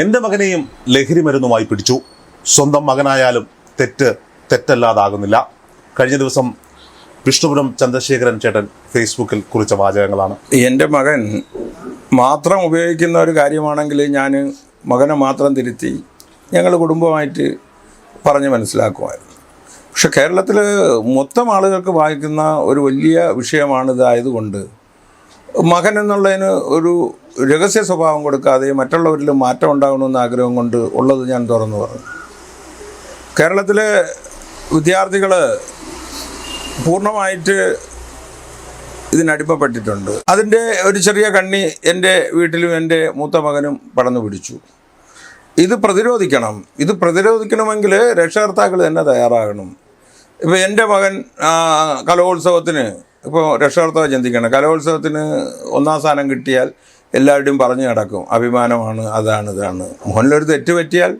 എന്റെ മകനെയും ലഹരി മരുന്നുമായി പിടിച്ചു. സ്വന്തം മകനായാലും തെറ്റ് തെറ്റല്ലാതാകുന്നില്ല. കഴിഞ്ഞ ദിവസം വിഷ്ണുപുരം ചന്ദ്രശേഖരൻ ചേട്ടൻ ഫേസ്ബുക്കിൽ കുറിച്ച വാചകങ്ങളാണ്. എന്റെ മകൻ മാത്രം ഉപയോഗിക്കുന്ന ഒരു കാര്യമാണെങ്കിൽ ഞാൻ മകനെ മാത്രം തിരുത്തി ഞങ്ങൾ കുടുംബമായിട്ട് പറഞ്ഞ് മനസ്സിലാക്കുമായിരുന്നു. പക്ഷെ കേരളത്തിൽ മൊത്തം ആളുകൾക്ക് വായിക്കുന്ന ഒരു വലിയ വിഷയമാണിതായതുകൊണ്ട് മകൻ എന്നുള്ളതിന് ഒരു രഹസ്യ സ്വഭാവം കൊടുക്കാതെ മറ്റുള്ളവരിലും മാറ്റം ഉണ്ടാകണമെന്ന ആഗ്രഹം കൊണ്ട് ഉള്ളത് ഞാൻ തുറന്നു പറഞ്ഞു. കേരളത്തിലെ വിദ്യാർത്ഥികൾ പൂർണമായിട്ട് ഇതിനടിമപ്പെട്ടിട്ടുണ്ട്. അതിന്റെ ഒരു ചെറിയ കണ്ണി എന്റെ വീട്ടിലും എന്റെ മൂത്ത മകനും പടന്നു പിടിച്ചു. ഇത് പ്രതിരോധിക്കണം. ഇത് പ്രതിരോധിക്കണമെങ്കിൽ രക്ഷകർത്താക്കൾ തന്നെ തയ്യാറാകണം. ഇപ്പോൾ എന്റെ മകൻ കലോത്സവത്തിന് ഇപ്പോൾ രക്ഷകർത്താവ് ചിന്തിക്കണം. കലോത്സവത്തിന് ഒന്നാം സ്ഥാനം കിട്ടിയാൽ എല്ലാവരുടെയും പറഞ്ഞു നടക്കും. അഭിമാനമാണ് അതാണ് ഇതാണ്. മോഹനിലൊരു തെറ്റ് പറ്റിയാൽ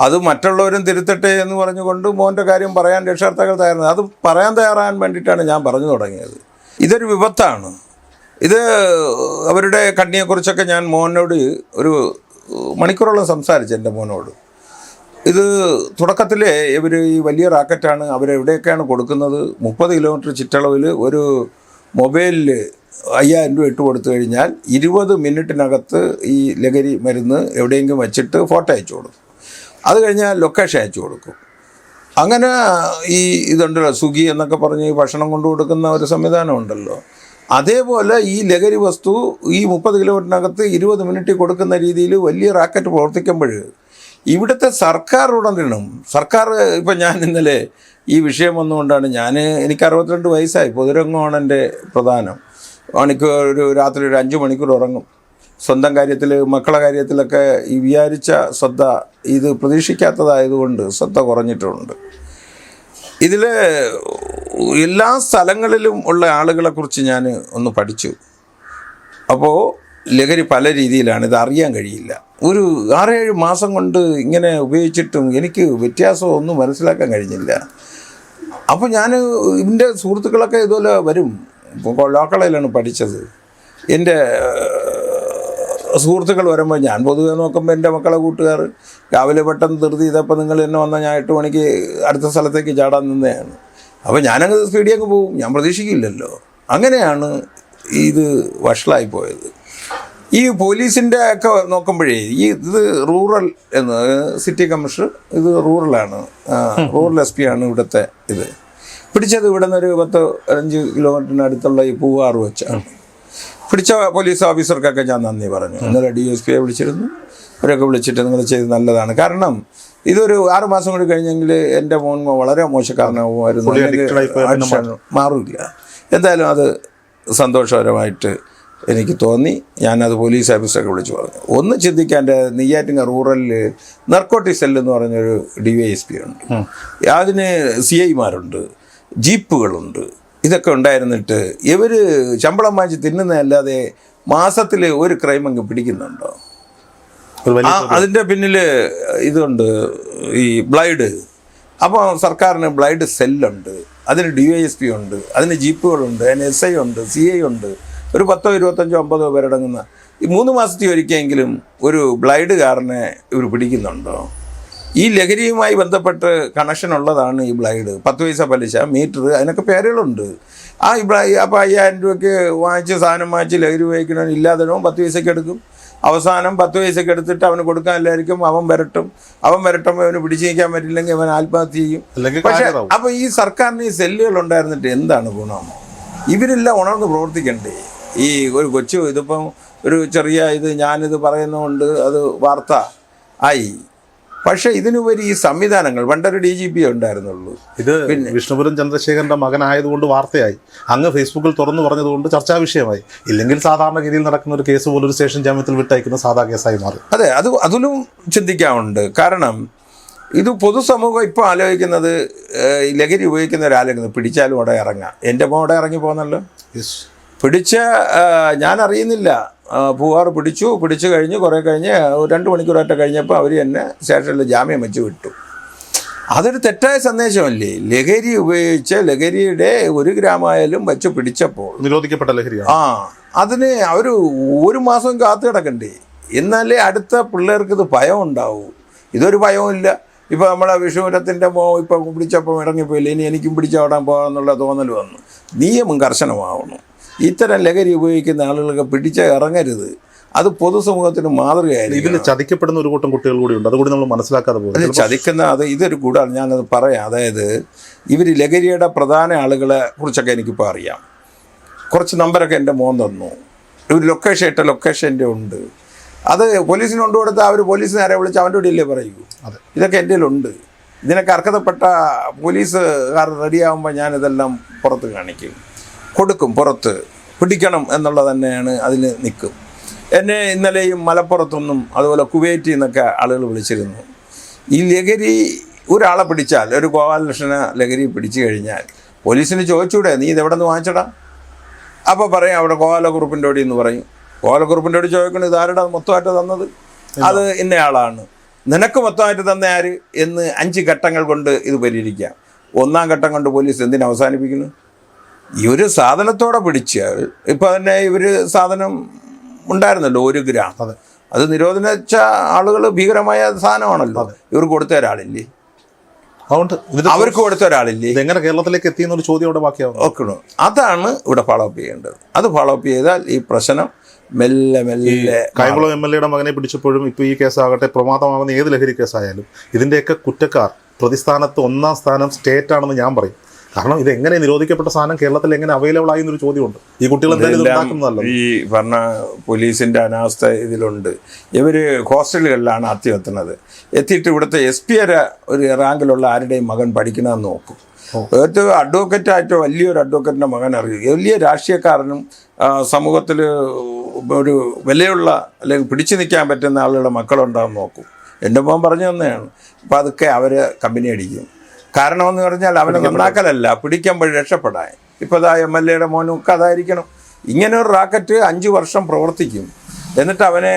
അത് മറ്റുള്ളവരും തിരുത്തട്ടെ എന്ന് പറഞ്ഞുകൊണ്ട് മോന്റെ കാര്യം പറയാൻ രക്ഷകർത്താക്കൾ തയ്യാറാണ്. അത് പറയാൻ തയ്യാറാകാൻ വേണ്ടിയിട്ടാണ് ഞാൻ പറഞ്ഞു തുടങ്ങിയത്. ഇതൊരു വിപത്താണ്. ഇത് അവരുടെ കണ്ണിയെക്കുറിച്ചൊക്കെ ഞാൻ മോഹനോട് ഒരു മണിക്കൂറോളം സംസാരിച്ചു എന്റെ മോനോട്. ഇത് തുടക്കത്തിലെ ഇവർ ഈ വലിയ റാക്കറ്റാണ് അവരെവിടെയൊക്കെയാണ് കൊടുക്കുന്നത്? മുപ്പത് കിലോമീറ്റർ ചുറ്റളവിൽ ഒരു മൊബൈലിൽ അയ്യായിരം രൂപ ഇട്ട് കൊടുത്തു കഴിഞ്ഞാൽ ഇരുപത് മിനിറ്റിനകത്ത് ഈ ലഹരി മരുന്ന് എവിടെയെങ്കിലും വെച്ചിട്ട് ഫോട്ടോ അയച്ചു കൊടുക്കും. അത് കഴിഞ്ഞാൽ ലൊക്കേഷൻ അയച്ചു കൊടുക്കും. അങ്ങനെ ഈ ഇതുണ്ടല്ലോ സുഖി എന്നൊക്കെ പറഞ്ഞ് ഈ ഭക്ഷണം കൊണ്ടു കൊടുക്കുന്ന ഒരു സംവിധാനം ഉണ്ടല്ലോ. അതേപോലെ ഈ ലഹരി വസ്തു ഈ മുപ്പത് കിലോമീറ്ററിനകത്ത് ഇരുപത് മിനിറ്റ് കൊടുക്കുന്ന രീതിയിൽ വലിയ റാക്കറ്റ് പ്രവർത്തിക്കുമ്പോൾ ഇവിടുത്തെ സർക്കാർ ഉടനിടണം സർക്കാർ ഇപ്പം ഞാൻ ഇന്നലെ ഈ വിഷയം വന്നുകൊണ്ടാണ് ഞാൻ എനിക്ക് അറുപത്തിരണ്ട് വയസ്സായി പൊതുരംഗമാണ് എന്റെ പ്രധാനം. മണിക്കൂർ ഒരു രാത്രി ഒരു അഞ്ച് മണിക്കൂർ ഉറങ്ങും. സ്വന്തം കാര്യത്തിൽ മക്കളെ കാര്യത്തിലൊക്കെ ഈ വിചാരിച്ച ശ്രദ്ധ ഇത് പ്രതീക്ഷിക്കാത്തതായതുകൊണ്ട് ശ്രദ്ധ കുറഞ്ഞിട്ടുണ്ട്. ഇതിൽ എല്ലാ സ്ഥലങ്ങളിലും ഉള്ള ആളുകളെക്കുറിച്ച് ഞാൻ ഒന്ന് പഠിച്ചു. അപ്പോൾ ലഹരി പല രീതിയിലാണ് ഇത് അറിയാൻ കഴിയില്ല. ഒരു ആറേഴ് മാസം കൊണ്ട് ഇങ്ങനെ ഉപയോഗിച്ചിട്ടും എനിക്ക് വ്യത്യാസമൊന്നും മനസ്സിലാക്കാൻ കഴിഞ്ഞില്ല. അപ്പോൾ ഞാൻ ഇതിന്റെ സുഹൃത്തുക്കളൊക്കെ ഇതുപോലെ വരും. ലോക്കളയിലാണ് പഠിച്ചത്. എന്റെ സുഹൃത്തുക്കൾ വരുമ്പോൾ ഞാൻ പൊതുവെ നോക്കുമ്പോൾ എന്റെ മക്കളെ കൂട്ടുകാർ രാവിലെ പെട്ടെന്ന് ധൃതി ഇതപ്പോൾ നിങ്ങൾ എന്നെ വന്നാൽ ഞാൻ എട്ട് മണിക്ക് അടുത്ത സ്ഥലത്തേക്ക് ചാടാൻ നിന്നെയാണ് അപ്പോൾ ഞാനങ്ങ് സ്പീഡിൽ അങ്ങ് പോകും. ഞാൻ പ്രതീക്ഷിക്കില്ലല്ലോ. അങ്ങനെയാണ് ഇത് വഷളായി പോയത്. ഈ പോലീസിന്റെ ഒക്കെ നോക്കുമ്പോഴേ ഈ ഇത് റൂറൽ എന്ന് സിറ്റി കമ്മീഷണർ ഇത് റൂറലാണ്. റൂറൽ എസ് പി ആണ് ഇവിടുത്തെ ഇത്. പിടിച്ചത് ഇവിടെ നിന്ന് ഒരു പത്ത് അഞ്ച് കിലോമീറ്ററിന് അടുത്തുള്ള ഈ പൂവാറ് വെച്ചാണ്. പിടിച്ച പോലീസ് ഓഫീസർക്കൊക്കെ ഞാൻ നന്ദി പറഞ്ഞു. ഇന്നലെ ഡി എസ് പിയെ വിളിച്ചിരുന്നു. അവരൊക്കെ വിളിച്ചിട്ട് നിങ്ങൾ ചെയ്ത് നല്ലതാണ്. കാരണം ഇതൊരു ആറുമാസം കൂടി കഴിഞ്ഞെങ്കിൽ എന്റെ മോൻ വളരെ മോശക്കാരനാവുമായിരുന്നു. മാറില്ല. എന്തായാലും അത് സന്തോഷകരമായിട്ട് എനിക്ക് തോന്നി. ഞാനത് പോലീസ് ഓഫീസറൊക്കെ വിളിച്ചു പറഞ്ഞു. ഒന്ന് ചിന്തിക്കാൻ നെയ്യാറ്റിങ്ങ റൂറലിൽ നർക്കോട്ടി സെൽ എന്ന് പറഞ്ഞൊരു ഡി വൈ എസ് പി ഉണ്ട് അതിന് സി ഐമാരുണ്ട് ജീപ്പുകളുണ്ട്. ഇതൊക്കെ ഉണ്ടായിരുന്നിട്ട് ഇവർ ശമ്പളം വാങ്ങിച്ച് തിന്നുന്നതല്ലാതെ മാസത്തിൽ ഒരു ക്രൈം അങ്ങ് പിടിക്കുന്നുണ്ടോ? അതിന്റെ പിന്നിൽ ഇതുണ്ട് ഈ ബ്ലൈഡ്. അപ്പോൾ സർക്കാരിന് ബ്ലൈഡ് സെല്ലുണ്ട് അതിന് ഡി വൈ എസ് പി ഉണ്ട് അതിന് ജീപ്പുകളുണ്ട് അതിന് എസ് ഐ ഉണ്ട് സി ഐ ഉണ്ട്. ഒരു പത്തോ ഇരുപത്തഞ്ചോ അമ്പതോ പേരടങ്ങുന്ന ഈ മൂന്ന് മാസത്തിൽ ഒരിക്കലെങ്കിലും ഒരു ബ്ലൈഡ് ബ്ലൈഡുകാരനെ ഇവർ പിടിക്കുന്നുണ്ടോ? ഈ ലഹരിയുമായി ബന്ധപ്പെട്ട് കണക്ഷൻ ഉള്ളതാണ് ഈ ബ്ലൈഡ്. പത്ത് പൈസ പലിശ മീറ്റർ അതിനൊക്കെ പേരുകളുണ്ട്. ആ ബ്ലൈ അപ്പോൾ അയ്യായിരം രൂപയ്ക്ക് വാങ്ങിച്ച് സാധനം വാങ്ങിച്ച് ലഹരി ഉപയോഗിക്കണമെന്ന് ഇല്ലാതനവും പത്ത് പൈസയ്ക്ക് എടുക്കും. അവസാനം പത്ത് പൈസയ്ക്ക് എടുത്തിട്ട് അവന് കൊടുക്കാനില്ലായിരിക്കും അവൻ വരട്ടും. അവൻ വരട്ടുമ്പോൾ അവന് പിടിച്ചു നിൽക്കാൻ പറ്റില്ലെങ്കിൽ അവൻ ആത്മഹത്യ ചെയ്യും. പക്ഷെ അപ്പോൾ ഈ സർക്കാരിന് ഈ സെല്ലുകൾ ഉണ്ടായിരുന്നിട്ട് എന്താണ് ഗുണം? ഇവരെല്ലാം ഉണർന്ന് പ്രവർത്തിക്കണ്ടേ? ഈ ഒരു കൊച്ചു ഇതിപ്പം ഒരു ചെറിയ ഇത് ഞാനിത് പറയുന്നതുകൊണ്ട് അത് വാർത്ത ആയി. പക്ഷേ ഇതിനുപരി ഈ സംവിധാനങ്ങൾ പണ്ടൊരു ഡി ജി പി ഉണ്ടായിരുന്നുള്ളൂ. ഇത് പിന്നെ വിഷ്ണുപുരം ചന്ദ്രശേഖരന്റെ മകനായതുകൊണ്ട് വാർത്തയായി. അങ്ങ് ഫേസ്ബുക്കിൽ തുറന്നു പറഞ്ഞതുകൊണ്ട് ചർച്ചാ വിഷയമായി. ഇല്ലെങ്കിൽ സാധാരണഗതിയിൽ നടക്കുന്ന ഒരു കേസ് പോലൊരു സ്റ്റേഷൻ ജാമ്യത്തിൽ വിട്ടയക്കുന്ന സാധാ കേസായി മാറി. അതെ അത് അതിലും ചിന്തിക്കാറുണ്ട് കാരണം ഇത് പൊതുസമൂഹം ഇപ്പോൾ ആലോചിക്കുന്നത് ലഹരി ഉപയോഗിക്കുന്ന ഒരാലോചിക്കുന്നത് പിടിച്ചാലും അവിടെ ഇറങ്ങാം. എന്റെ മോടെ അവിടെ ഇറങ്ങി പോകുന്നല്ലോ പിടിച്ച ഞാൻ അറിയുന്നില്ല. പൂവാർ പിടിച്ചു പിടിച്ചു കഴിഞ്ഞ് കുറേ കഴിഞ്ഞ് രണ്ട് മണിക്കൂറായിട്ട് കഴിഞ്ഞപ്പോൾ അവർ എന്നെ സ്റ്റേഷനിൽ ജാമ്യം വെച്ച് വിട്ടു. അതൊരു തെറ്റായ സന്ദേശമല്ലേ? ലഹരി ഉപയോഗിച്ച് ലഹരിയുടെ ഒരു ഗ്രാമായാലും വെച്ച് പിടിച്ചപ്പോൾ. നിരോധിക്കപ്പെട്ട ലഹരി ആ അതിന് അവർ ഒരു മാസം കാത്തു കിടക്കണ്ടേ? എന്നാലേ അടുത്ത പിള്ളേർക്ക് ഇത് ഭയം ഉണ്ടാവൂ. ഇതൊരു ഭയവുമില്ല. ഇപ്പോൾ നമ്മളെ വിഷുപുരത്തിന്റെ മോ ഇപ്പം പിടിച്ചപ്പം ഇറങ്ങിപ്പോയില്ല? ഇനി എനിക്കും പിടിച്ചവിടാൻ പോകാമെന്നുള്ള തോന്നൽ വന്നു. നിയമം കർശനമാവണം. ഇത്തരം ലഹരി ഉപയോഗിക്കുന്ന ആളുകളൊക്കെ പിടിച്ച ഇറങ്ങരുത്. അത് പൊതുസമൂഹത്തിന് മാതൃകയായിരുന്നു ഇതിൽ ചതിക്കപ്പെടുന്ന ഒരു കൂട്ടം കുട്ടികൾ കൂടി ഉണ്ട്. അതുകൂടി നമ്മൾ മനസ്സിലാക്കാതെ പോകുന്നത് പോകും ചതിക്കുന്ന അത് ഇതൊരു കൂടാണ് ഞാനത് പറയാം. അതായത് ഇവർ ലഹരിയുടെ പ്രധാന ആളുകളെ കുറിച്ചൊക്കെ എനിക്കിപ്പോൾ അറിയാം. കുറച്ച് നമ്പരൊക്കെ എന്റെ മോൻ തന്നു. ഒരു ലൊക്കേഷൻ ഇട്ട ലൊക്കേഷൻ എന്റെ ഉണ്ട്. അത് പോലീസിന് കൊണ്ടുകൊടുത്താൽ അവർ പോലീസ് നേരെ വിളിച്ച് അവന്റെ കൂടെയല്ലേ പറയൂ. ഇതൊക്കെ എന്റെ ഉണ്ട് ഇതിനൊക്കെ അർഹതപ്പെട്ട പോലീസുകാർ റെഡിയാകുമ്പോൾ ഞാനിതെല്ലാം പുറത്ത് കാണിക്കും. കൊടുക്കും പുറത്ത്. പിടിക്കണം എന്നുള്ളത് തന്നെയാണ് അതിൽ നിൽക്കും എന്നെ ഇന്നലെയും മലപ്പുറത്തുനിന്നും അതുപോലെ കുവൈറ്റിൽ നിന്നൊക്കെ ആളുകൾ വിളിച്ചിരുന്നു. ഈ ലഹരി ഒരാളെ പിടിച്ചാൽ ഒരു ഗോപാലകൃഷ്ണ ലഹരി പിടിച്ചു കഴിഞ്ഞാൽ പോലീസിന് ചോദിച്ചൂടെ നീ ഇതെവിടെ നിന്ന് വാങ്ങിച്ചടാ? അപ്പോൾ പറയും അവിടെ ഗോപാലക്കുറുപ്പിന്റെ ഓടി എന്ന് പറയും. ഗോപാലക്കുറുപ്പിന്റെ ഓടി ചോദിക്കണം ഇതാരുടെ മൊത്തമായിട്ട് തന്നത്? അത് ഇന്നയാളാണ്. നിനക്ക് മൊത്തമായിട്ട് തന്ന ആര്? എന്ന് അഞ്ച് ഘട്ടങ്ങൾ കൊണ്ട് ഇത് പരിഹരിക്കാം. ഒന്നാം ഘട്ടം കൊണ്ട് പോലീസ് എന്തിനു അവസാനിപ്പിക്കുന്നു? ഈ ഒരു സാധനത്തോടെ പിടിച്ചാൽ ഇപ്പം തന്നെ ഇവർ സാധനം ഉണ്ടായിരുന്നല്ലോ ഒരു ഗ്രാം. അതെ. അത് നിരോധനിച്ച ആളുകൾ ഭീകരമായ സാധനമാണല്ലോ. ഇവർക്ക് കൊടുത്ത ഒരാളില്ലേ? അതുകൊണ്ട് അവർക്ക് കൊടുത്ത ഒരാളില്ലേ? എങ്ങനെ കേരളത്തിലേക്ക് എത്തി എന്നൊരു ചോദ്യം അവിടെ ബാക്കിയാവും. ഓക്കണം അതാണ് ഇവിടെ ഫോളോ അപ്പ് ചെയ്യേണ്ടത്. അത് ഫോളോ അപ്പ് ചെയ്താൽ ഈ പ്രശ്നം മെല്ലെ മെല്ലെ കായംകുളം എം എൽ എയുടെ മകനെ പിടിച്ചപ്പോഴും ഇപ്പോൾ ഈ കേസാകട്ടെ പ്രമാദമാകുന്ന ഏത് ലഹരി കേസായാലും ഇതിന്റെയൊക്കെ കുറ്റക്കാർ പ്രതിസ്ഥാനത്ത് ഒന്നാം സ്ഥാനം സ്റ്റേറ്റ് ആണെന്ന് ഞാൻ പറയും. കാരണം ഇത് എങ്ങനെ നിരോധിക്കപ്പെട്ട സാധനം കേരളത്തിൽ എങ്ങനെ അവൈലബിൾ ആയി എന്നൊരു ചോദ്യമുണ്ട്. ഈ കുട്ടികൾ എന്തായാലും ഈ പറഞ്ഞ പോലീസിന്റെ അനാവസ്ഥ ഇതിലുണ്ട്. ഇവർ ഹോസ്റ്റലുകളിലാണ് ആദ്യം എത്തുന്നത് എത്തിയിട്ട് ഇവിടുത്തെ എസ് പി വരെ ഒരു റാങ്കിലുള്ള ആരുടെയും മകൻ പഠിക്കണമെന്ന് നോക്കും. ഏറ്റവും അഡ്വക്കറ്റായിട്ടോ വലിയൊരു അഡ്വക്കറ്റിന്റെ മകൻ അറിയും. വലിയ രാഷ്ട്രീയക്കാരനും സമൂഹത്തിൽ ഒരു വിലയുള്ള അല്ലെങ്കിൽ പിടിച്ചു നിൽക്കാൻ പറ്റുന്ന ആളുകളുടെ മക്കളുണ്ടാകും നോക്കും. എന്റെ മോൻ പറഞ്ഞു തന്നെയാണ്. അപ്പോൾ അതൊക്കെ അവർ കമ്പനി അടിക്കും. കാരണമെന്ന് പറഞ്ഞാൽ അവനെ നന്നാക്കലല്ല പിടിക്കുമ്പോൾ രക്ഷപ്പെടാൻ. ഇപ്പോൾ അതാ എം എൽ എയുടെ മോനൊക്കെ അതായിരിക്കണം. ഇങ്ങനെ ഒരു റാക്കറ്റ് അഞ്ച് വർഷം പ്രവർത്തിക്കും. എന്നിട്ട് അവനെ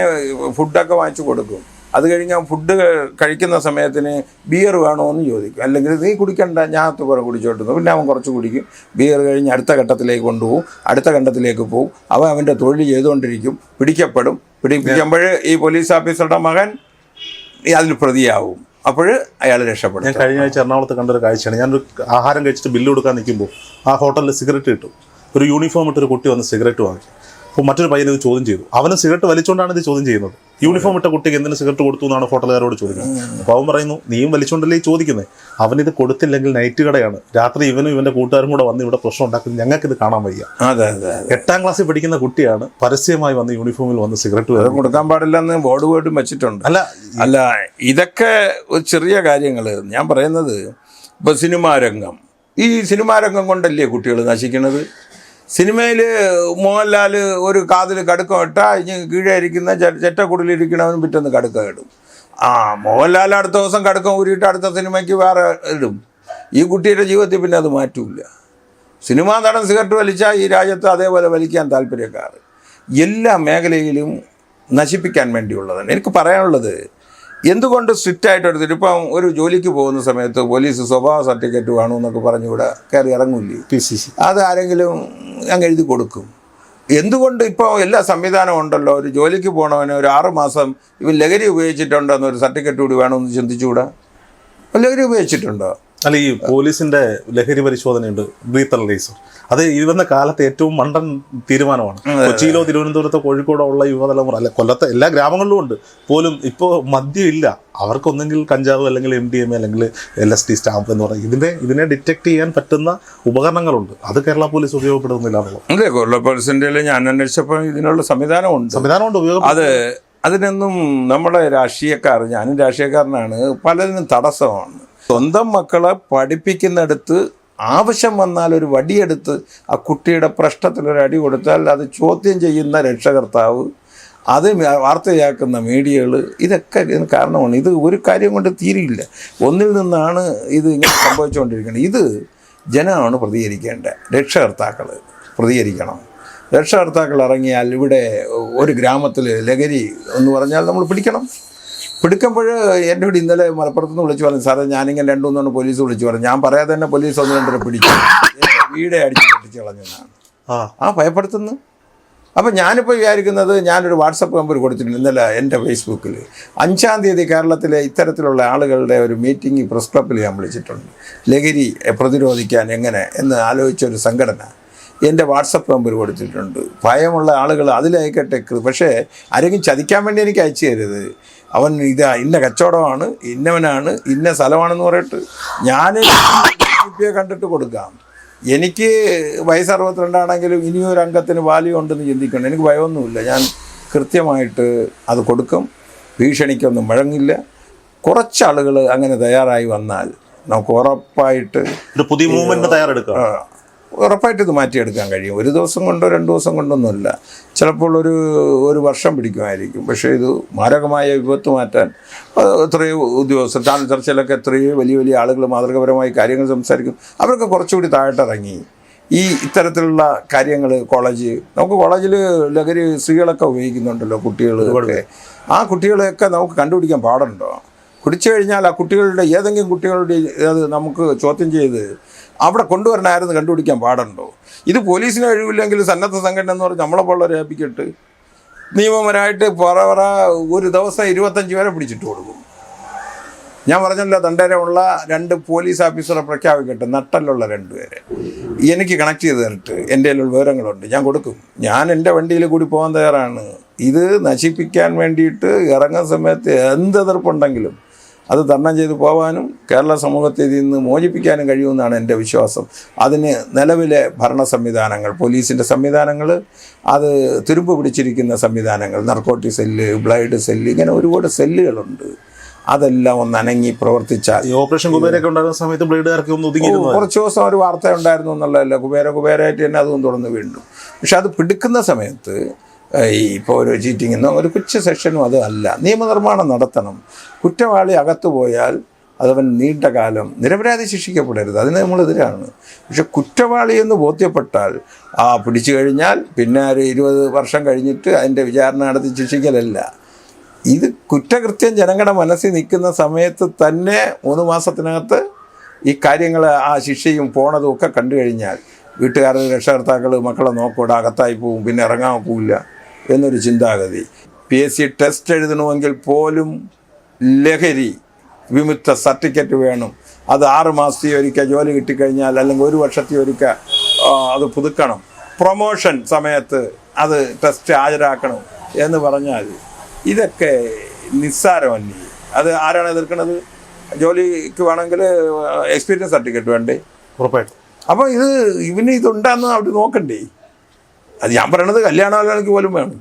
ഫുഡൊക്കെ വാങ്ങിച്ചു കൊടുക്കും. അത് കഴിഞ്ഞാൽ ഫുഡ് കഴിക്കുന്ന സമയത്തിന് ബിയർ വേണോ എന്ന് ചോദിക്കും. അല്ലെങ്കിൽ നീ കുടിക്കണ്ട ഞാൻ കുറെ കുടിച്ചോട്ടുന്നു പിന്നെ അവൻ കുറച്ച് കുടിക്കും. ബിയർ കഴിഞ്ഞ് അടുത്ത ഘട്ടത്തിലേക്ക് കൊണ്ടുപോകും. അടുത്ത ഘട്ടത്തിലേക്ക് പോകും. അവൻ അവന്റെ തൊഴിൽ ചെയ്തുകൊണ്ടിരിക്കും. പിടിക്കപ്പെടും. പിടിപ്പിക്കുമ്പോൾ ഈ പോലീസ് ഓഫീസറുടെ മകൻ അതിൽ പ്രതിയാവും. അപ്പോൾ അയാൾ രക്ഷപ്പെടും. ഞാൻ കഴിഞ്ഞ ആഴ്ച എറണാകുളത്ത് കണ്ടൊരു കാഴ്ചയാണ്. ഞാനൊരു ആഹാരം കഴിച്ചിട്ട് ബില്ല് കൊടുക്കാൻ നിൽക്കുമ്പോൾ ആ ഹോട്ടലിൽ സിഗരറ്റ് കിട്ടും ഒരു യൂണിഫോം ഇട്ടൊരു കുട്ടി വന്ന് സിഗരറ്റ് വാങ്ങി. അപ്പോൾ മറ്റൊരു പയ്യൻ ഇത് ചോദ്യം ചെയ്തു. അവന് സിഗരറ്റ് വലിച്ചുകൊണ്ടാണ് ഇത് ചോദ്യം ചെയ്യുന്നത്. യൂണിഫോം ഇട്ട കുട്ടിക്ക് എന്തിനു സിഗരറ്റ് കൊടുത്തു എന്നാണ് ഹോട്ടലുകാരോട് ചോദിക്കുന്നത്. അപ്പോൾ അവൻ പറയുന്നു നീയും വലിച്ചുകൊണ്ടല്ലേ ചോദിക്കുന്നത് അവനിത് കൊടുത്തില്ലെങ്കിൽ നൈറ്റ് കടയാണ്. രാത്രി ഇവനും ഇവന്റെ കൂട്ടുകാരും കൂടെ വന്ന് ഇവിടെ പ്രശ്നം ഉണ്ടാക്കുന്നത് ഇത് കാണാൻ വയ്യ. അതെ അതെ അതെ. എട്ടാം ക്ലാസ്സിൽ പഠിക്കുന്ന കുട്ടിയാണ് പരസ്യമായി വന്ന് യൂണിഫോമിൽ വന്ന് സിഗരറ്റ് കൊടുക്കാൻ പാടില്ലെന്ന് ബോർഡ് പോയിട്ടും വെച്ചിട്ടുണ്ട്. അല്ല അല്ല ഇതൊക്കെ ഒരു ചെറിയ കാര്യങ്ങൾ ഞാൻ പറയുന്നത് ഇപ്പോൾ സിനിമാ രംഗം. ഈ സിനിമാ രംഗം കൊണ്ടല്ലേ കുട്ടികൾ നശിക്കുന്നത് സിനിമയിൽ മോഹൻലാൽ ഒരു കാതിൽ കടുക്കം ഇട്ടാൽ ഇനി കീഴേ ഇരിക്കുന്ന ചെറ്റക്കുടിലിരിക്കണവൻ പിറ്റേന്ന് കടുക്കം ഇടും. ആ മോഹൻലാൽ അടുത്ത ദിവസം കടുക്കം ഊരിയിട്ട് അടുത്ത സിനിമയ്ക്ക് വേറെ ഇടും. ഈ കുട്ടിയുടെ ജീവിതത്തിൽ പിന്നെ അത് മാറ്റൂല സിനിമാ നടൻ സിഗരറ്റ് വലിച്ചാൽ ഈ രാജ്യത്ത് അതേപോലെ വലിക്കാൻ താല്പര്യക്കാർ. എല്ലാ മേഖലയിലും നശിപ്പിക്കാൻ വേണ്ടിയുള്ളതാണ്. എനിക്ക് പറയാനുള്ളത് എന്തുകൊണ്ട് സ്ട്രിക്റ്റ് ആയിട്ട് എടുത്തിട്ട് ഇപ്പം ഒരു ജോലിക്ക് പോകുന്ന സമയത്ത് പോലീസ് സ്വഭാവ സർട്ടിഫിക്കറ്റ് വേണോ എന്നൊക്കെ പറഞ്ഞുകൂടെ കയറി ഇറങ്ങൂലേ പി സി സി. അത് ആരെങ്കിലും അങ്ങ് എഴുതി കൊടുക്കും. എന്തുകൊണ്ട് ഇപ്പോൾ എല്ലാ സംവിധാനവും ഉണ്ടല്ലോ? ഒരു ജോലിക്ക് പോകണവന് ഒരു ആറ് മാസം ഇവൻ ലഹരി ഉപയോഗിച്ചിട്ടുണ്ടോ എന്നൊരു സർട്ടിഫിക്കറ്റ് കൂടി വേണമെന്ന് ചിന്തിച്ചുകൂടാ? ലഹരി ഉപയോഗിച്ചിട്ടുണ്ടോ? അല്ല ഈ പോലീസിന്റെ ലഹരി പരിശോധനയുണ്ട്. Breather laser. അത് ഈ വന്ന കാലത്ത് ഏറ്റവും മണ്ടൻ തീരുമാനമാണ്. കൊച്ചിയിലോ തിരുവനന്തപുരത്തോ കോഴിക്കോടോ ഉള്ള യുവതലമുറ അല്ലെ കൊല്ലത്തെ എല്ലാ ഗ്രാമങ്ങളിലും ഉണ്ട്. പോലും ഇപ്പോൾ മദ്യം ഇല്ല. അവർക്കൊന്നെങ്കിൽ കഞ്ചാവ് അല്ലെങ്കിൽ എം ഡി എം എ അല്ലെങ്കിൽ എൽ എസ് ടി സ്റ്റാമ്പ് എന്ന് പറയും. ഇതിനെ ഇതിനെ ഡിറ്റക്ട് ചെയ്യാൻ പറ്റുന്ന ഉപകരണങ്ങളുണ്ട്. അത് കേരള പോലീസ് ഉപയോഗപ്പെടുന്നില്ല അതെ കൊല്ല പേഴ്സന്റെയിൽ ഞാൻ അന്വേഷിച്ചപ്പോൾ ഇതിനുള്ള സംവിധാനമുണ്ട്. സംവിധാനമുണ്ട് ഉപയോഗം അത് അതിനൊന്നും നമ്മുടെ രാഷ്ട്രീയക്കാർ ഞാനും രാഷ്ട്രീയക്കാരനാണ് പലതിനും തടസ്സമാണ്. സ്വന്തം മക്കളെ പഠിപ്പിക്കുന്നിടത്ത് ആവശ്യം വന്നാൽ ഒരു വടിയെടുത്ത് ആ കുട്ടിയുടെ പ്രശ്നത്തിലൊരു അടി കൊടുത്താൽ അത് ചോദ്യം ചെയ്യുന്ന രക്ഷകർത്താവ് അത് വാർത്തയാക്കുന്ന മീഡിയകൾ ഇതൊക്കെ ഇതിന് കാരണമാണ്. ഇത് ഒരു കാര്യം കൊണ്ട് തീരില്ല ഒന്നിൽ നിന്നാണ് ഇത് ഇങ്ങനെ സംഭവിച്ചുകൊണ്ടിരിക്കുന്നത്. ഇത് ജനമാണ് പ്രതികരിക്കേണ്ടത്. രക്ഷകർത്താക്കൾ പ്രതികരിക്കണം. രക്ഷകർത്താക്കൾ ഇറങ്ങിയാൽ ഇവിടെ ഒരു ഗ്രാമത്തിൽ ലഹരി എന്ന് പറഞ്ഞാൽ നമ്മൾ പിടിക്കണം. പിടിക്കുമ്പോൾ എന്റെ ഇവിടെ ഇന്നലെ മലപ്പുറത്ത് നിന്ന് വിളിച്ചു പറഞ്ഞു സാറേ ഞാനിങ്ങനെ രണ്ടു മൂന്നെണ്ണം പോലീസ് വിളിച്ചു പറഞ്ഞു. ഞാൻ പറയാതെ തന്നെ പോലീസ് ഒന്ന് രണ്ടര പിടിച്ചു. വീടേ അടിച്ച് പൊട്ടിച്ച് കളഞ്ഞതാണ്. ആ. ആ ഭയപ്പെടുത്തുന്നു. അപ്പം ഞാനിപ്പോൾ വിചാരിക്കുന്നത് ഞാനൊരു വാട്സപ്പ് നമ്പർ കൊടുത്തിട്ടുണ്ട് ഇന്നലെ എന്റെ ഫേസ്ബുക്കിൽ അഞ്ചാം തീയതി കേരളത്തിലെ ഇത്തരത്തിലുള്ള ആളുകളുടെ ഒരു മീറ്റിംഗ് പ്രസ് ക്ലബ്ബിൽ ഞാൻ വിളിച്ചിട്ടുണ്ട്. ലഹരി പ്രതിരോധിക്കാൻ എങ്ങനെ എന്ന് ആലോചിച്ച ഒരു സംഘടന. എന്റെ വാട്സപ്പ് നമ്പർ കൊടുത്തിട്ടുണ്ട്. ഭയമുള്ള ആളുകൾ അതിലയക്കട്ടെ പക്ഷേ ആരെങ്കിലും ചതിക്കാൻ വേണ്ടി എനിക്ക് അയച്ചു തരുത് അവൻ ഇത് ഇന്ന കച്ചവടമാണ് ഇന്നവനാണ് ഇന്ന സ്ഥലമാണെന്ന് പറയട്ട് ഞാൻ കണ്ടിട്ട് കൊടുക്കാം. എനിക്ക് വയസ്സ് അറുപത്തിരണ്ടാണെങ്കിലും ഇനിയും ഒരു അംഗത്തിന് വാല്യൂ ഉണ്ടെന്ന് ചിന്തിക്കണം. എനിക്ക് ഭയമൊന്നുമില്ല. ഞാൻ കൃത്യമായിട്ട് അത് കൊടുക്കും. ഭീഷണിക്കൊന്നും വഴങ്ങില്ല. കുറച്ച് ആളുകൾ അങ്ങനെ തയ്യാറായി വന്നാൽ നമുക്ക് ഉറപ്പായിട്ട് പുതിയ മൂവ്മെന്റ് തയ്യാറെടുക്കുക ആ, ഉറപ്പായിട്ട് ഇത് മാറ്റിയെടുക്കാൻ കഴിയും. ഒരു ദിവസം കൊണ്ടോ രണ്ട് ദിവസം കൊണ്ടൊന്നുമില്ല ചിലപ്പോൾ ഒരു ഒരു വർഷം പിടിക്കുമായിരിക്കും. പക്ഷേ ഇത് മാരകമായ വിപത്ത് മാറ്റാൻ എത്രയോ ഉദ്യോഗസ്ഥർ ചാനൽ ചർച്ചയിലൊക്കെ എത്രയോ വലിയ വലിയ ആളുകൾ മാതൃകപരമായി കാര്യങ്ങൾ സംസാരിക്കും. അവരൊക്കെ കുറച്ചുകൂടി താഴോട്ടിറങ്ങി. ഈ ഇത്തരത്തിലുള്ള കാര്യങ്ങൾ കോളേജ് നമുക്ക് കോളേജിൽ ലഹരി സ്ത്രീകളൊക്കെ ഉപയോഗിക്കുന്നുണ്ടല്ലോ കുട്ടികൾ ആ കുട്ടികളെയൊക്കെ നമുക്ക് കണ്ടുപിടിക്കാൻ പാടുണ്ടോ? കുടിച്ചു കഴിഞ്ഞാൽ ആ കുട്ടികളുടെ ഏതെങ്കിലും കുട്ടികളുടെ അത് നമുക്ക് ചോദ്യം ചെയ്ത് അവിടെ കൊണ്ടുവരണമായിരുന്നു കണ്ടുപിടിക്കാൻ പാടുണ്ടോ? ഇത് പോലീസിന് കഴിവില്ലെങ്കിൽ സന്നദ്ധ സംഘടന എന്ന് പറഞ്ഞ് നമ്മളെ പോലുള്ളവരെ ഏൽപ്പിച്ചിട്ട് നിയമപരമായിട്ട് പറ പറ ഒരു ദിവസം ഇരുപത്തഞ്ച് പേരെ പിടിച്ചിട്ട് കൊടുക്കും. ഞാൻ പറഞ്ഞല്ലോ തണ്ടേരമുള്ള രണ്ട് പോലീസ് ഓഫീസറെ പ്രഖ്യാപിക്കട്ടെ നട്ടലുള്ള രണ്ടുപേരെ എനിക്ക് കണക്ട് ചെയ്ത് തരട്ട് എന്റെ കയ്യിലുള്ള വിവരങ്ങളുണ്ട് ഞാൻ കൊടുക്കും. ഞാൻ എന്റെ വണ്ടിയിൽ കൂടി പോകാൻ തയ്യാറാണ്. ഇത് നശിപ്പിക്കാൻ വേണ്ടിയിട്ട് ഇറങ്ങുന്ന സമയത്ത് എന്ത് എതിർപ്പുണ്ടെങ്കിലും അത് തരണം ചെയ്ത് പോകാനും കേരള സമൂഹത്തെ ഇതിൽ നിന്ന് മോചിപ്പിക്കാനും കഴിയുമെന്നാണ് എന്റെ വിശ്വാസം. അതിന് നിലവിലെ ഭരണ സംവിധാനങ്ങൾ പോലീസിന്റെ സംവിധാനങ്ങൾ അത് തുരുമ്പ് പിടിച്ചിരിക്കുന്ന സംവിധാനങ്ങൾ നർക്കോട്ടി സെല്ല് ബ്ലൈഡ് സെല്ല് ഇങ്ങനെ ഒരുപാട് സെല്ലുകളുണ്ട് അതെല്ലാം ഒന്ന് അനങ്ങി പ്രവർത്തിച്ചാൽ ഈ ഓപ്പറേഷൻ കുബേരൊക്കെ ഉണ്ടായിരുന്ന സമയത്ത് ബ്ലേഡുകാർക്ക് ഒന്ന് ഒതുങ്ങിയിരുന്നു കുറച്ച് ദിവസം ഒരു വാർത്ത ഉണ്ടായിരുന്നു എന്നുള്ളതല്ല കുബേര കുബേരായിട്ട് തന്നെ അതും തുടർന്ന് വീണ്ടും. പക്ഷെ അത് പിടുക്കുന്ന സമയത്ത് ഇപ്പോൾ ഒരു ചീറ്റിംഗ് എന്നോ ഒരു കുച്ച സെക്ഷനും അത് അല്ല. നിയമനിർമ്മാണം നടത്തണം. കുറ്റവാളി അകത്തു പോയാൽ അതവൻ നീണ്ട കാലം നിരപരാധി ശിക്ഷിക്കപ്പെടരുത്. അതിന് നമ്മളെതിരാണ്. പക്ഷെ കുറ്റവാളി എന്ന് ബോധ്യപ്പെട്ടാൽ ആ പിടിച്ചു കഴിഞ്ഞാൽ പിന്നെ ഒരു ഇരുപത് വർഷം കഴിഞ്ഞിട്ട് അതിന്റെ വിചാരണ നടത്തി ശിക്ഷിക്കലല്ല. ഇത് കുറ്റകൃത്യം ജനങ്ങളുടെ മനസ്സിൽ നിൽക്കുന്ന സമയത്ത് തന്നെ മൂന്ന് മാസത്തിനകത്ത് ഈ കാര്യങ്ങൾ ആ ശിക്ഷയും പോണതും ഒക്കെ കണ്ടു കഴിഞ്ഞാൽ വീട്ടുകാരുടെ രക്ഷകർത്താക്കൾ മക്കളെ നോക്കൂടെ അകത്തായി പോവും പിന്നെ ഇറങ്ങാൻ പോവില്ല. എന്നൊരു ചിന്താഗതി. പി എസ് സി ടെസ്റ്റ് എഴുതണമെങ്കിൽ പോലും ലഹരി വിമുക്ത സർട്ടിഫിക്കറ്റ് വേണം. അത് ആറ് മാസത്തെ ഒരിക്കൽ ജോലി കിട്ടിക്കഴിഞ്ഞാൽ അല്ലെങ്കിൽ ഒരു വർഷത്തെ ഒരിക്കൽ അത് പുതുക്കണം. പ്രൊമോഷൻ സമയത്ത് അത് ടെസ്റ്റ് ഹാജരാക്കണം എന്ന് പറഞ്ഞാൽ ഇതൊക്കെ നിസ്സാരമല്ലേ? അത് ആരാണ് എതിർക്കുന്നത് ജോലിക്ക് വേണമെങ്കിൽ എക്സ്പീരിയൻസ് സർട്ടിഫിക്കറ്റ് വേണ്ടേ? ഉറപ്പായിട്ടും. അപ്പോൾ ഇത് ഇവന് ഇതുണ്ടെന്ന് അവർ നോക്കണ്ടേ? അത് ഞാൻ പറയണത് കല്യാണാലോചനയ്ക്ക് പോലും വേണം.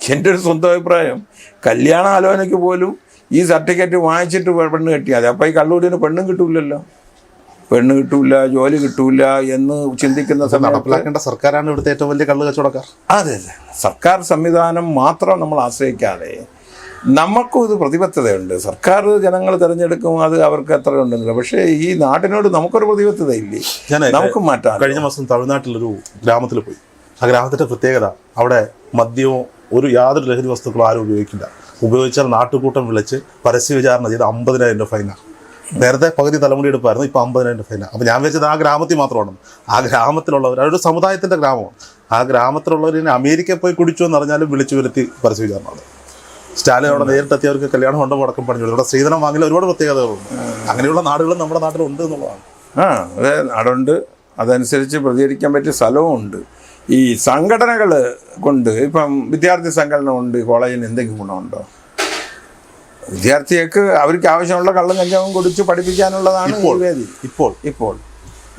എന്റെ ഒരു സ്വന്തം അഭിപ്രായം കല്യാണാലോചനയ്ക്ക് പോലും ഈ സർട്ടിഫിക്കറ്റ് വാങ്ങിച്ചിട്ട് പെണ്ണ് കെട്ടിയാൽ മതി. അപ്പോൾ ഈ കള്ളൂരിന് പെണ്ണും കിട്ടൂലല്ലോ. പെണ്ണ് കിട്ടൂല ജോലി കിട്ടൂല എന്ന് ചിന്തിക്കുന്ന നടപ്പിലാക്കേണ്ട സർക്കാരാണ് ഇവിടുത്തെ ഏറ്റവും വലിയ കള്ള് കച്ചവടക്കാർ. അതെ അതെ. സർക്കാർ സംവിധാനം മാത്രം നമ്മൾ ആശ്രയിക്കാതെ നമുക്കും ഇത് പ്രതിബദ്ധതയുണ്ട്. സർക്കാർ ജനങ്ങൾ തിരഞ്ഞെടുക്കും അത് അവർക്ക് എത്ര ഉണ്ടെന്നില്ല. പക്ഷേ ഈ നാട്ടിനോട് നമുക്കൊരു പ്രതിബദ്ധത ഇല്ലേ നമുക്ക് മാറ്റാം. കഴിഞ്ഞ മാസം തമിഴ്നാട്ടിലൊരു ഗ്രാമത്തിൽ പോയി. ആ ഗ്രാമത്തിന്റെ പ്രത്യേകത അവിടെ മദ്യവും ഒരു യാതൊരു ലഹരി വസ്തുക്കളും ആരും ഉപയോഗിക്കില്ല. ഉപയോഗിച്ചാൽ നാട്ടുകൂട്ടം വിളിച്ച് പരസ്യ വിചാരണ ചെയ്ത് അമ്പതിനായിരം രൂപ ഫൈനാണ് നേരത്തെ പകുതി തലമുടി എടുപ്പായിരുന്നു ഇപ്പോൾ അമ്പതിനായിരം ഫൈനാണ് അപ്പോൾ ഞാൻ വെച്ചത് ആ ഗ്രാമത്തിൽ മാത്രമാണ്. ആ ഗ്രാമത്തിലുള്ളവർ അതൊരു സമുദായത്തിന്റെ ഗ്രാമമാണ്. ആ ഗ്രാമത്തിലുള്ളവർ ഇനി അമേരിക്കയിൽ പോയി കുടിച്ചു എന്ന് വിളിച്ചു വരുത്തി പരസ്യ വിചാരണമാണ്. സ്റ്റാലിൻ അവിടെ നേരിട്ടെത്തി അവർക്ക് കല്യാണം കൊണ്ട് മുടക്കം പറഞ്ഞു ഇവിടെ സ്ത്രീധനം വാങ്ങില്ല ഒരുപാട് പ്രത്യേകതകളുണ്ട്. അങ്ങനെയുള്ള നാടുകളും നമ്മുടെ നാട്ടിലുണ്ട് എന്നുള്ളതാണ്. ആ അതെ നാടുണ്ട്. അതനുസരിച്ച് പ്രതികരിക്കാൻ പറ്റിയ സ്ഥലവും ഉണ്ട്. ഈ സംഘടനകൾ കൊണ്ട് ഇപ്പം വിദ്യാർത്ഥി സംഘടന കൊണ്ട് കോളേജിന് എന്തെങ്കിലും ഗുണമുണ്ടോ? വിദ്യാർത്ഥികൾക്ക് അവർക്ക് ആവശ്യമുള്ള കള്ളും കഞ്ചാവും കൊടുത്ത് പഠിപ്പിക്കാനുള്ളതാണ് വേദി ഇപ്പോൾ. ഇപ്പോൾ.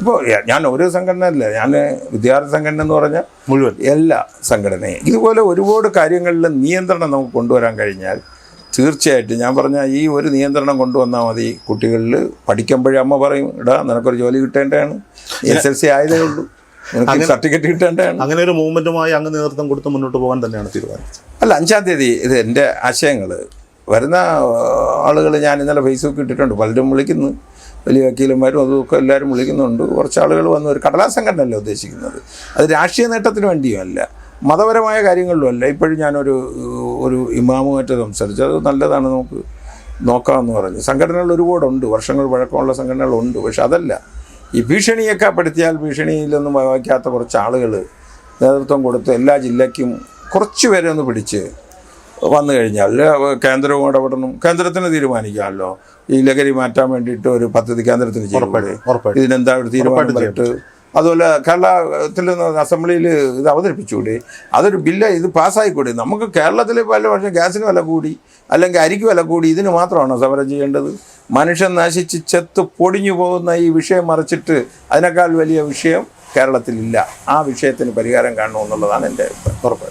ഇപ്പോൾ ഞാൻ ഒരു സംഘടന അല്ല ഞാൻ വിദ്യാർത്ഥി സംഘടന എന്ന് പറഞ്ഞാൽ മുഴുവൻ. എല്ലാ സംഘടനയും. ഇതുപോലെ ഒരുപാട് കാര്യങ്ങളിൽ നിയന്ത്രണം നമുക്ക് കൊണ്ടുവരാൻ കഴിഞ്ഞാൽ തീർച്ചയായിട്ടും ഞാൻ പറഞ്ഞ ഈ ഒരു നിയന്ത്രണം കൊണ്ടുവന്നാൽ മതി. കുട്ടികളിൽ പഠിക്കുമ്പോഴേ അമ്മ പറയും ഇടാ നിനക്കൊരു ജോലി കിട്ടേണ്ടതാണ്. എസ് എൽ സി ആയതേ ഉള്ളൂ. സർട്ടിഫിക്കറ്റ് കിട്ടേണ്ടതാണ്. അങ്ങനെ ഒരു മൂവ്മെന്റുമായി അങ്ങ് നേതൃത്വം കൊടുത്ത് മുന്നോട്ട് പോകാൻ തന്നെയാണ് തീരുമാനിച്ചത്. അല്ല അഞ്ചാം തീയതി ഇത് എന്റെ ആശയങ്ങൾ വരുന്ന ആളുകൾ ഞാൻ ഇന്നലെ ഫേസ്ബുക്ക് ഇട്ടിട്ടുണ്ട്. പലരും വിളിക്കുന്നു. വലിയ വക്കീലന്മാരും അതൊക്കെ എല്ലാവരും വിളിക്കുന്നുണ്ട്. കുറച്ച് ആളുകൾ വന്ന്. ഒരു കടലാസ് സംഘടനയല്ല ഉദ്ദേശിക്കുന്നത്? അത് രാഷ്ട്രീയ നേട്ടത്തിന് വേണ്ടിയുമല്ല മതപരമായ കാര്യങ്ങളിലും അല്ല. ഇപ്പോഴും ഞാനൊരു ഒരു ഇമാമുമായിട്ട് സംസാരിച്ചു. അത് നല്ലതാണ് നമുക്ക് നോക്കാമെന്ന് പറഞ്ഞു. സംഘടനകൾ ഒരുപാടുണ്ട്. വർഷങ്ങൾ വഴക്കമുള്ള സംഘടനകളുണ്ട്. പക്ഷെ അതല്ല. ഈ ഭീഷണിയൊക്കെ പെടുത്തിയാൽ ഭീഷണിയിലൊന്നും വയ്ക്കാത്ത കുറച്ച് ആളുകൾ നേതൃത്വം കൊടുത്ത് എല്ലാ ജില്ലയ്ക്കും കുറച്ച് പേരെ ഒന്ന് പിടിച്ച് വന്നു കഴിഞ്ഞാൽ കേന്ദ്രവും ഇടപെടണം. കേന്ദ്രത്തിന് തീരുമാനിക്കാമല്ലോ. ഈ ലഹരി മാറ്റാൻ വേണ്ടിയിട്ട് ഒരു പദ്ധതി കേന്ദ്രത്തിന് ഉറപ്പായിട്ടും ഇതിനെന്താ ഒരു തീരുമാനം അതുപോലെ കേരളത്തിൽ അസംബ്ലിയിൽ ഇത് അവതരിപ്പിച്ചുകൂടി. അതൊരു ബില്ല് ഇത് പാസ്സായിക്കൂടി. നമുക്ക് കേരളത്തിൽ പല പക്ഷേ ഗ്യാസിന് വില കൂടി അല്ലെങ്കിൽ അരിക്ക് വില കൂടി ഇതിന് മാത്രമാണോ സമരം ചെയ്യേണ്ടത്? മനുഷ്യൻ നശിച്ച് ചെത്ത് പൊടിഞ്ഞു പോകുന്ന ഈ വിഷയം മറിച്ചിട്ട് അതിനേക്കാൾ വലിയ വിഷയം കേരളത്തിലില്ല. ആ വിഷയത്തിന് പരിഹാരം കാണണമെന്നുള്ളതാണ് എന്റെ ഉറപ്പ്.